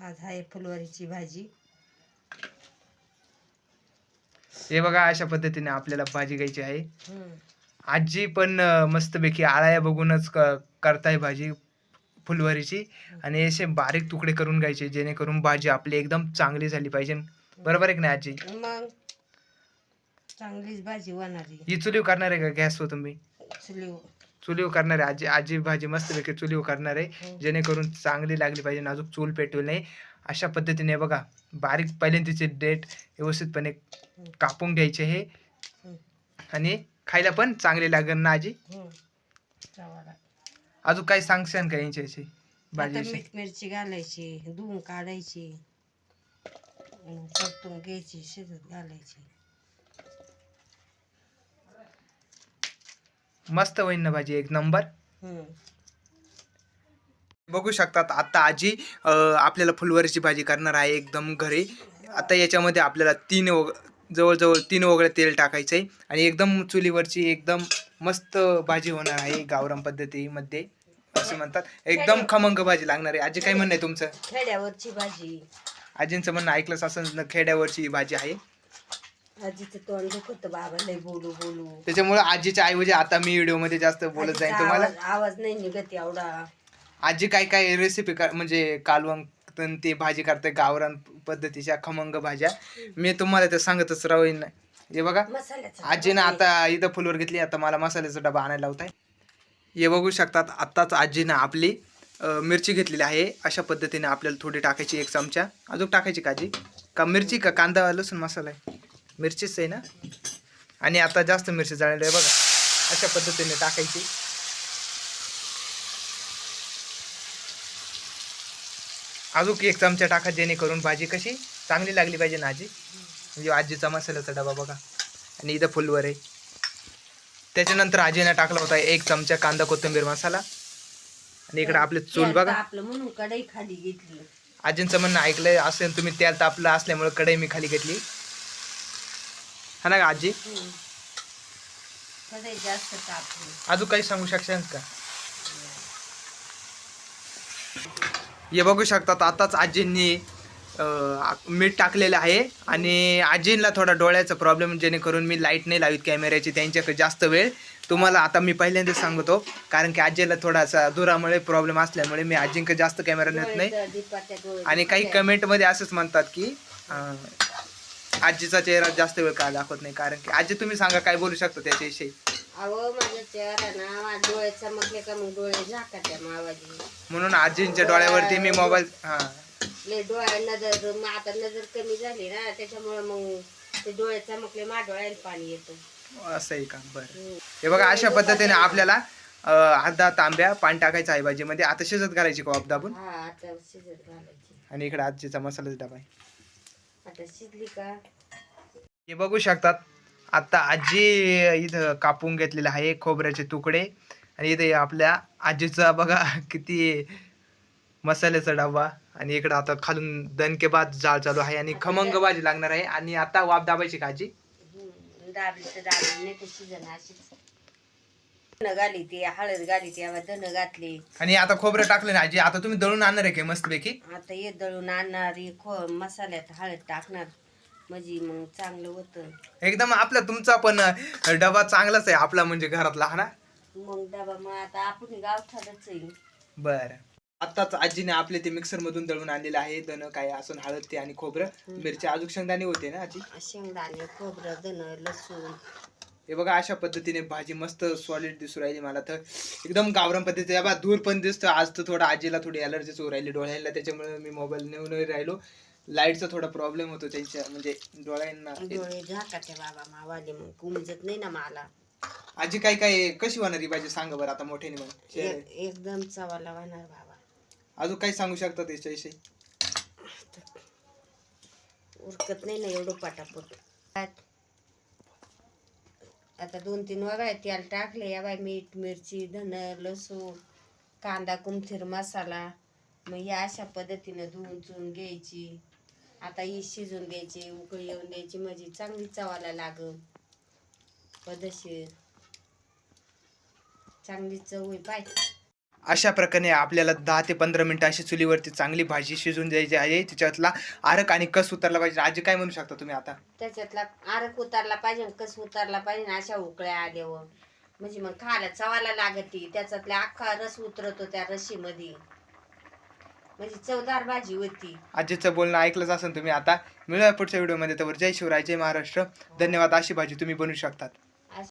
आज आहे फुलवारीची भाजी. हे बघा अशा पद्धतीने आपल्याला भाजी घ्यायची आहे. हम्म. आजी पण अं, मस्तपैकी आळ्या बघूनच क- करताय भाजी फुलवारीची. आणि असे बारीक तुकडे करून घ्यायचे जेणेकरून भाजी आपली एकदम चांगली झाली पाहिजे. बरोबर आहे की नाही आजी? मग चांगलीच भाजी होणारी ही चुलीव करणार आहे का गॅसवर तुम्ही? चुलीव चुलीव करणार आहे आजी आजी भाजी मस्तपैकी चुलीव करणार. आहे हम्म. जेणेकरून चांगली लागली पाहिजे अजून चूल पेटवली नाही. अशा पद्धतीने बघा बारीक पहिल्यांदा तिचे डेट व्यवस्थितपणे कापून घ्यायचे हे. हम्म. आणि खायला पण चांगली लागेल ना आजी. अजून काही सांगशान का यांच्याशी भाजी मिरची घालायची धुवून काढायची. परतून घ्यायची शिजत घालायची. मस्त होईल ना भाजी एक नंबर. बघू शकतात आता आजी अं, आपल्याला फुलवरीची भाजी करणार आहे एकदम घरी. आता याच्यामध्ये आपल्याला तीन वग जवळजवळ तीन वगळं तेल टाकायचं आहे आणि एकदम चुलीवरची एकदम मस्त भाजी होणार आहे गावराम पद्धतीमध्ये असं म्हणतात. एकदम खमंग भाजी लागणार आहे. आजी काय म्हणणं आहे तुमचं? खेड्यावरची भाजी. आजींचं म्हणणं ऐकलंच असं ना खेड्यावरची ही भाजी आहे. आजीचं तोंड दुखत बाबा लय बोलू बोलू. त्याच्यामुळे आजीच्या ऐवजी आता मी व्हिडिओमध्ये जास्त बोलत जाईन. आजीचा तुम्हाला? आवाज आवाज नाही निघत एवढा. आजी काय काय रेसिपी म्हणजे कालवण तन ते भाजी करते गावरान पद्धतीच्या खमंग भाज्या. मी तुम्हाला ते सांगतच राहीन. हे बघा मसाल्याचा आजीनं आता इथं फुलवर घेतली आता मला मसाल्याचा डबा आणायला लावताय. हे बघू शकतात आत्ताच आजीनं आपली अं, मिरची घेतलेली आहे. अशा पद्धतीने आपल्याला थोडी टाकायची एक चमचा. अजून टाकायची का आजी? का मिरची का कांदा लसूण मसाला? आहे मिरचीच आहे ना? आणि आता जास्त मिरची जाळलेली आहे बघा. अशा पद्धतीने टाकायची. अजून एक चमचा टाका जेणेकरून भाजी कशी चांगली लागली पाहिजे ना आजी. म्हणजे आजीचा मसाल्याचा डबा बघा. आणि इथं फुलवर आहे. त्याच्यानंतर आजीने टाकला होता एक चमचा कांदा कोथिंबीर मसाला. आणि इकडे आपले चूल बघा. म्हणून कढई खाली घेतली. आजींचं म्हणणं ऐकलंय असेल तुम्ही तेल तापलं असल्यामुळे कढई मी खाली घेतली. हा ना का आजी? जास्त अजून काही सांगू शकशाल का? हे बघू शकतात आताच आजींनी मीठ टाकलेलं आहे आणि आजींना थोडा डोळ्याचा प्रॉब्लेम जेणेकरून मी लाइट नाही लावित कॅमेऱ्याची त्यांच्याकडे जास्त वेळ. तुम्हाला आता मी पहिल्यांदाच सांगतो कारण की आजीला थोडासा दुरामुळे प्रॉब्लेम असल्यामुळे मी आजींकडे जास्त कॅमेरा नेत नाही. आणि काही. कमेंटमध्ये असंच म्हणतात की आजीचा चेहरा जास्त वेळ का दाखवत नाही? कारण की आजी तुम्ही सांगा काय बोलू शकता त्याच्याविषयी? अहो माझा चेहरा ना माझे डोळे चमकले का मग डोळे झाकात्या मावाजी म्हणून आजींच्या डोळ्यावरती मी मोबाईल हा. लय डोळ्या नजर मग आता नजर कमी झाली ना त्याच्यामुळे मग ते डोळे चमकले माझ्या डोळ्याला पाणी येतं. असं आहे का? बरं. हम्म. हे बघा अशा पद्धतीने आपल्याला अं, अर्धा तांब्या पाणी टाकायचं आहे भाजीमध्ये आता शिजत घालायची कोप दाबून? हा आता शिजत घालायची. आणि इकडे आजीचा मसाल्याचा डबा आहे. आता शिजली का? हे बघू शकतात. आता आजी इथं कापून घेतलेलं आहे खोबऱ्याचे तुकडे. आणि इथे आपल्या आजीचा बघा किती मसाल्याचा डबा आणि इकडं आता खालून दणकेबाद जाळ चालू आहे आणि खमंग भाजी लागणार आहे. आणि आता वाफ दाबायची का आजी? हम्म. दाबली तर दाबली नाही तर शिजन अशीच. धन घाली ती हळद घाली ती आवा धन घातली. आणि आता खोबरं टाकलं ना आजी आता तुम्ही दळून आणणार आहे काय मस्तपैकी? आता ये दळून आणणार हे खो मसाल्यात हळद टाकणार. म्हणजे मग चांगलं होतं. एकदम आपला तुमचा पण डबा चांगलाच आहे आपला म्हणजे घरातला हा ना? मग डबा मग आता आपण गावठाणच आहे. बर. आताच आजीने आपले ते मिक्सर मधून दळून आणलेलं आहे धन काय असून हळद ते आणि खोबरं. मिरची अजून शेंगदाणे होते ना आजी? शेंगदाणे खोबरं धन लसूण. हे बघा अशा पद्धतीने भाजी मस्त सॉलिड दिसू राहिली मला तर. एकदम गावरान पद्धती बघा दूर पण दिसतं. आज तर थोडा आजीला थोडी अलर्जीच होऊ राहिली डोळ्याला त्याच्यामुळे मी मोबाईल नेऊन राहिलो. लाईटचा थोडा प्रॉब्लेम होतो त्यांच्या म्हणजे डोळ्यांना. डोळे झाकाते बाबा मावाले मग. उमजत नाही ना मला. आजी काय काय कशी होणार ही भाजी? सांगा बरं आता मोठ्याने मग. एक- एकदम चवाला वाहणार बाबा. अजून काही सांगू शकता त्याच्याविषयी? उरकत नाही ना एवढं पटापट. आता दोन तीन वगाय तेल टाकले. या बाय मीठ मिरची धन लसूण कांदा कुमथीर मसाला. मग या अशा पद्धतीनं धुवून चुवून घ्यायची. आता ही शिजून घ्यायची उकळी येऊन द्यायची. म्हणजे चांगली चवाला लागल. पदशीर चांगली चव आहे पाय. अशा प्रकारे आपल्याला दहा ते पंधरा मिनिटं अशी चुलीवरती चांगली भाजी शिजून द्यायची आहे. तिच्यातला आरक आणि कस उतरला पाहिजे आजी काय म्हणू शकता तुम्ही आता? त्याच्यातला आरक उतारला पाहिजे कस उतारला पाहिजे अशा उकळ्या आल्यावर. म्हणजे मग खायला चवाला लागती त्याच्यातला अख्खा रस उतरतो त्या रशीमध्ये. म्हणजे चवदार भाजी होती. आजीचं बोलणं ऐकलंच असेल तुम्ही आता. मिळूया पुढच्या व्हिडिओमध्ये. तर जय शिवराय जय महाराष्ट्र. धन्यवाद. अशी भाजी तुम्ही बनवू शकतात.